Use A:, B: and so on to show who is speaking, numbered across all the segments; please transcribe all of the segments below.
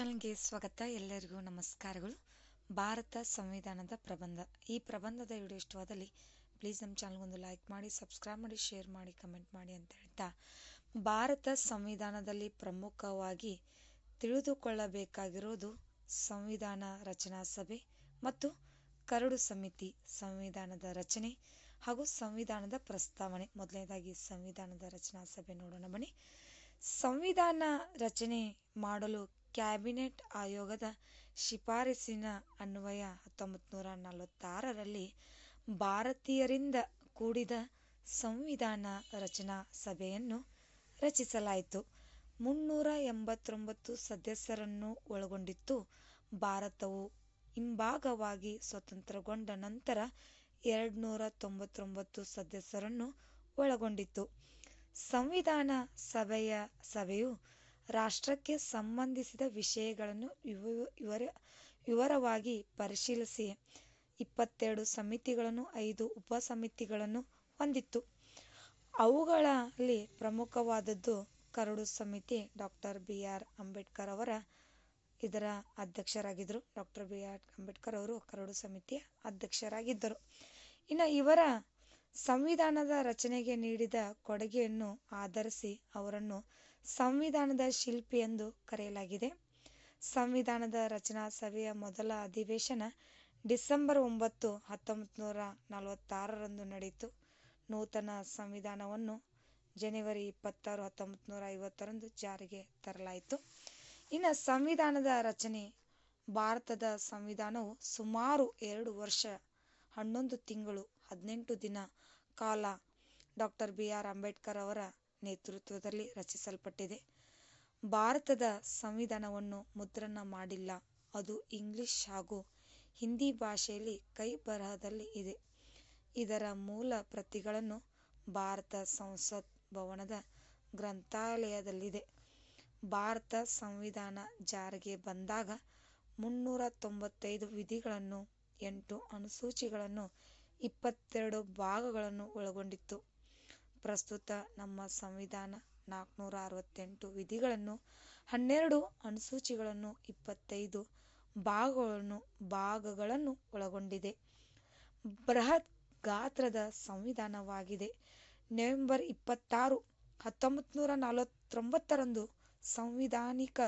A: ಚಾನಲ್ಗೆ ಸ್ವಾಗತ. ಎಲ್ಲರಿಗೂ ನಮಸ್ಕಾರಗಳು. ಭಾರತ ಸಂವಿಧಾನದ ಪ್ರಬಂಧ. ಈ ಪ್ರಬಂಧದ ವಿಡಿಯೋ ಇಷ್ಟವಾದಲ್ಲಿ ಪ್ಲೀಸ್ ನಮ್ಮ ಚಾನಲ್ಗೊಂದು ಲೈಕ್ ಮಾಡಿ ಸಬ್ಸ್ಕ್ರೈಬ್ ಮಾಡಿ ಶೇರ್ ಮಾಡಿ ಕಮೆಂಟ್ ಮಾಡಿ ಅಂತ ಹೇಳ್ತಾ. ಭಾರತ ಸಂವಿಧಾನದಲ್ಲಿ ಪ್ರಮುಖವಾಗಿ ತಿಳಿದುಕೊಳ್ಳಬೇಕಾಗಿರೋದು ಸಂವಿಧಾನ ರಚನಾ ಸಭೆ ಮತ್ತು ಕರಡು ಸಮಿತಿ ಸಂವಿಧಾನದ ರಚನೆ ಹಾಗೂ ಸಂವಿಧಾನದ ಪ್ರಸ್ತಾವನೆ. ಮೊದಲನೇದಾಗಿ ಸಂವಿಧಾನದ ರಚನಾ ಸಭೆ ನೋಡೋಣ ಬನ್ನಿ. ಸಂವಿಧಾನ ರಚನೆ ಮಾಡಲು ಕ್ಯಾಬಿನೆಟ್ ಆಯೋಗದ ಶಿಫಾರಸ್ಸಿನ ಅನ್ವಯ ಹತ್ತೊಂಬತ್ತು ನೂರ ನಲವತ್ತಾರರಲ್ಲಿ ಭಾರತೀಯರಿಂದ ಕೂಡಿದ ಸಂವಿಧಾನ ರಚನಾ ಸಭೆಯನ್ನು ರಚಿಸಲಾಯಿತು. ಮುನ್ನೂರ ಎಂಬತ್ತೊಂಬತ್ತು ಸದಸ್ಯರನ್ನು ಒಳಗೊಂಡಿತ್ತು. ಭಾರತವು ಹಿಂಭಾಗವಾಗಿ ಸ್ವತಂತ್ರಗೊಂಡ ನಂತರ ಎರಡುನೂರ ತೊಂಬತ್ತೊಂಬತ್ತು ಸದಸ್ಯರನ್ನು ಒಳಗೊಂಡಿತ್ತು. ಸಂವಿಧಾನ ಸಭೆಯ ಸಭೆಯು ರಾಷ್ಟ್ರಕ್ಕೆ ಸಂಬಂಧಿಸಿದ ವಿಷಯಗಳನ್ನು ವಿವರ ವಿವರವಾಗಿ ಪರಿಶೀಲಿಸಿ. ಇಪ್ಪತ್ತೆರಡು ಸಮಿತಿಗಳನ್ನು, ಐದು ಉಪಸಮಿತಿಗಳನ್ನು ಹೊಂದಿತ್ತು. ಅವುಗಳಲ್ಲಿ ಪ್ರಮುಖವಾದದ್ದು ಕರಡು ಸಮಿತಿ ಡಾಕ್ಟರ್ ಬಿ ಆರ್ ಅಂಬೇಡ್ಕರ್ ಅವರ, ಇದರ ಅಧ್ಯಕ್ಷರಾಗಿದ್ದರು. ಡಾಕ್ಟರ್ ಬಿ ಆರ್ ಅಂಬೇಡ್ಕರ್ ಅವರು ಕರಡು ಸಮಿತಿಯ ಅಧ್ಯಕ್ಷರಾಗಿದ್ದರು. ಇನ್ನು ಇವರ ಸಂವಿಧಾನದ ರಚನೆಗೆ ನೀಡಿದ ಕೊಡುಗೆಯನ್ನು ಆಧರಿಸಿ ಅವರನ್ನು ಸಂವಿಧಾನದ ಶಿಲ್ಪಿ ಎಂದು ಕರೆಯಲಾಗಿದೆ. ಸಂವಿಧಾನದ ರಚನಾ ಸಭೆಯ ಮೊದಲ ಅಧಿವೇಶನ ಡಿಸೆಂಬರ್ ಒಂಬತ್ತು ಹತ್ತೊಂಬತ್ತು ನೂರ ನಲವತ್ತಾರರಂದು ನಡೆಯಿತು. ನೂತನ ಸಂವಿಧಾನವನ್ನು ಜನವರಿ ಇಪ್ಪತ್ತಾರು ಹತ್ತೊಂಬತ್ತು ನೂರ ಐವತ್ತರಂದು ಜಾರಿಗೆ ತರಲಾಯಿತು. ಇನ್ನು ಸಂವಿಧಾನದ ರಚನೆ, ಭಾರತದ ಸಂವಿಧಾನವು ಸುಮಾರು ಎರಡು ವರ್ಷ ಹನ್ನೊಂದು ತಿಂಗಳು ಹದಿನೆಂಟು ದಿನ ಕಾಲ ಡಾಕ್ಟರ್ ಬಿ ಆರ್ ಅಂಬೇಡ್ಕರ್ ಅವರ ನೇತೃತ್ವದಲ್ಲಿ ರಚಿಸಲ್ಪಟ್ಟಿದೆ. ಭಾರತದ ಸಂವಿಧಾನವನ್ನು ಮುದ್ರಣ ಮಾಡಿಲ್ಲ. ಅದು ಇಂಗ್ಲಿಷ್ ಹಾಗೂ ಹಿಂದಿ ಭಾಷೆಯಲ್ಲಿ ಕೈ ಬರಹದಲ್ಲಿ ಇದೆ. ಇದರ ಮೂಲ ಪ್ರತಿಗಳನ್ನು ಭಾರತ ಸಂಸತ್ ಭವನದ ಗ್ರಂಥಾಲಯದಲ್ಲಿದೆ. ಭಾರತ ಸಂವಿಧಾನ ಜಾರಿಗೆ ಬಂದಾಗ ಮುನ್ನೂರ ತೊಂಬತ್ತೈದು ವಿಧಿಗಳನ್ನು, ಎಂಟು ಅನುಸೂಚಿಗಳನ್ನು ಇಪ್ಪತ್ತೆರಡು ಭಾಗಗಳನ್ನು ಒಳಗೊಂಡಿತ್ತು. ಪ್ರಸ್ತುತ ನಮ್ಮ ಸಂವಿಧಾನ ನಾಲ್ಕುನೂರ ಅರವತ್ತೆಂಟು ವಿಧಿಗಳನ್ನು, ಹನ್ನೆರಡು ಅನುಸೂಚಿಗಳನ್ನು, ಇಪ್ಪತ್ತೈದು ಭಾಗಗಳನ್ನು ಭಾಗಗಳನ್ನು ಒಳಗೊಂಡಿದೆ. ಬೃಹತ್ ಗಾತ್ರದ ಸಂವಿಧಾನವಾಗಿದೆ. ನವೆಂಬರ್ ಇಪ್ಪತ್ತಾರು ಹತ್ತೊಂಬತ್ತು ನೂರ ನಲವತ್ತೊಂಬತ್ತರಂದು ಸಂವಿಧಾನಿಕ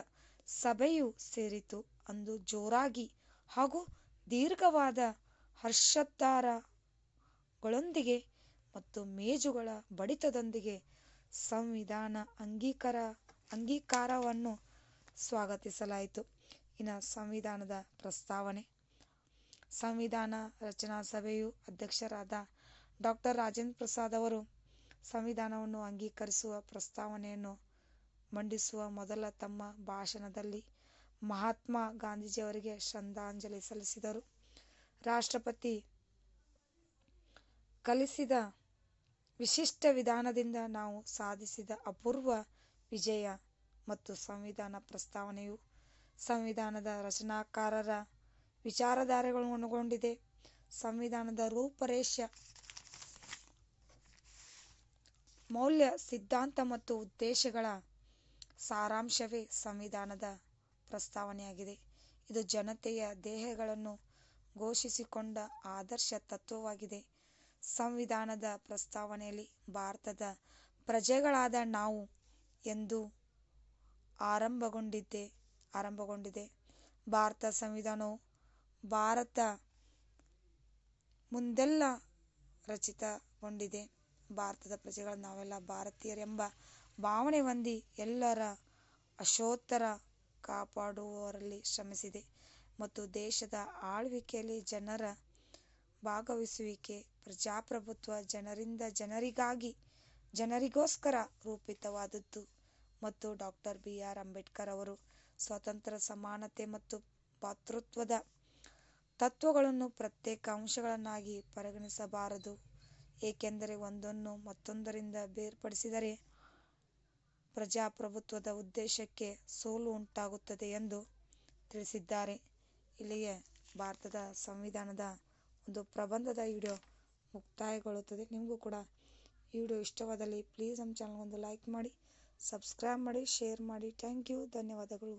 A: ಸಭೆಯು ಸೇರಿತು. ಅಂದು ಜೋರಾಗಿ ಹಾಗೂ ದೀರ್ಘವಾದ ಹರ್ಷೋದ್ಗಾರಗಳೊಂದಿಗೆ ಮತ್ತು ಮೇಜುಗಳ ಬಡಿತದೊಂದಿಗೆ ಸಂವಿಧಾನ ಅಂಗೀಕಾರ, ಅಂಗೀಕಾರವನ್ನು ಸ್ವಾಗತಿಸಲಾಯಿತು. ಇನ್ನು ಸಂವಿಧಾನದ ಪ್ರಸ್ತಾವನೆ. ಸಂವಿಧಾನ ರಚನಾ ಸಭೆಯು ಅಧ್ಯಕ್ಷರಾದ ಡಾಕ್ಟರ್ ರಾಜೇಂದ್ರ ಪ್ರಸಾದ್ ಅವರು ಸಂವಿಧಾನವನ್ನು ಅಂಗೀಕರಿಸುವ ಪ್ರಸ್ತಾವನೆಯನ್ನು ಮಂಡಿಸುವ ಮೊದಲ ತಮ್ಮ ಭಾಷಣದಲ್ಲಿ ಮಹಾತ್ಮ ಗಾಂಧೀಜಿಯವರಿಗೆ ಶ್ರದ್ಧಾಂಜಲಿ ಸಲ್ಲಿಸಿದರು. ರಾಷ್ಟ್ರಪತಿ ಕಲಿಸಿದ ವಿಶಿಷ್ಟ ವಿಧಾನದಿಂದ ನಾವು ಸಾಧಿಸಿದ ಅಪೂರ್ವ ವಿಜಯ ಮತ್ತು ಸಂವಿಧಾನ ಪ್ರಸ್ತಾವನೆಯು ಸಂವಿಧಾನದ ರಚನಾಕಾರರ ವಿಚಾರಧಾರೆಗಳನ್ನು ಒಳಗೊಂಡಿದೆ ಸಂವಿಧಾನದ ರೂಪರೇಷ, ಮೌಲ್ಯ, ಸಿದ್ಧಾಂತ ಮತ್ತು ಉದ್ದೇಶಗಳ ಸಾರಾಂಶವೇ ಸಂವಿಧಾನದ ಪ್ರಸ್ತಾವನೆಯಾಗಿದೆ. ಇದು ಜನತೆಯ ದೇಹಗಳನ್ನು ಘೋಷಿಸಿಕೊಂಡ ಆದರ್ಶ ತತ್ವವಾಗಿದೆ. ಸಂವಿಧಾನದ ಪ್ರಸ್ತಾವನೆಯಲ್ಲಿ ಭಾರತದ ಪ್ರಜೆಗಳಾದ ನಾವು ಎಂದು ಆರಂಭಗೊಂಡಿದ್ದೆ, ಆರಂಭಗೊಂಡಿದೆ. ಭಾರತ ಸಂವಿಧಾನವು ಭಾರತ ಮುಂದೆಲ್ಲ ರಚಿತಗೊಂಡಿದೆ. ಭಾರತದ ಪ್ರಜೆಗಳು ನಾವೆಲ್ಲ ಭಾರತೀಯರೆಂಬ ಭಾವನೆ ಹೊಂದಿ ಎಲ್ಲರ ಅಶೋತ್ತರ ಕಾಪಾಡುವವರಲ್ಲಿ ಶ್ರಮಿಸಿದೆ. ಮತ್ತು ದೇಶದ ಆಳ್ವಿಕೆಯಲ್ಲಿ ಜನರ ಭಾಗವಹಿಸುವಿಕೆ ಪ್ರಜಾಪ್ರಭುತ್ವ ಜನರಿಂದ ಜನರಿಗಾಗಿ ಜನರಿಗೋಸ್ಕರ ರೂಪಿತವಾದದ್ದು. ಮತ್ತು ಡಾಕ್ಟರ್ ಬಿ ಆರ್ ಅಂಬೇಡ್ಕರ್ ಅವರು ಸ್ವತಂತ್ರ, ಸಮಾನತೆ ಮತ್ತು ಭಾತೃತ್ವದ ತತ್ವಗಳನ್ನು ಪ್ರತ್ಯೇಕ ಅಂಶಗಳನ್ನಾಗಿ ಪರಿಗಣಿಸಬಾರದು. ಏಕೆಂದರೆ ಒಂದನ್ನು ಮತ್ತೊಂದರಿಂದ ಬೇರ್ಪಡಿಸಿದರೆ ಪ್ರಜಾಪ್ರಭುತ್ವದ ಉದ್ದೇಶಕ್ಕೆ ಸೋಲು ಉಂಟಾಗುತ್ತದೆ ಎಂದು ತಿಳಿಸಿದ್ದಾರೆ. ಇಲ್ಲಿಗೆ ಭಾರತದ ಸಂವಿಧಾನದ ಒಂದು ಪ್ರಬಂಧದ ವಿಡಿಯೋ ಮುಕ್ತಾಯಗೊಳ್ಳುತ್ತದೆ. ನಿಮಗೂ ಕೂಡ ಈ ವಿಡಿಯೋ ಇಷ್ಟವಾದಲ್ಲಿ ಪ್ಲೀಸ್ ನಮ್ಮ ಚಾನಲ್ಗೊಂದು ಲೈಕ್ ಮಾಡಿ, ಸಬ್ಸ್ಕ್ರೈಬ್ ಮಾಡಿ, ಶೇರ್ ಮಾಡಿ. Thank you. ಧನ್ಯವಾದಗಳು.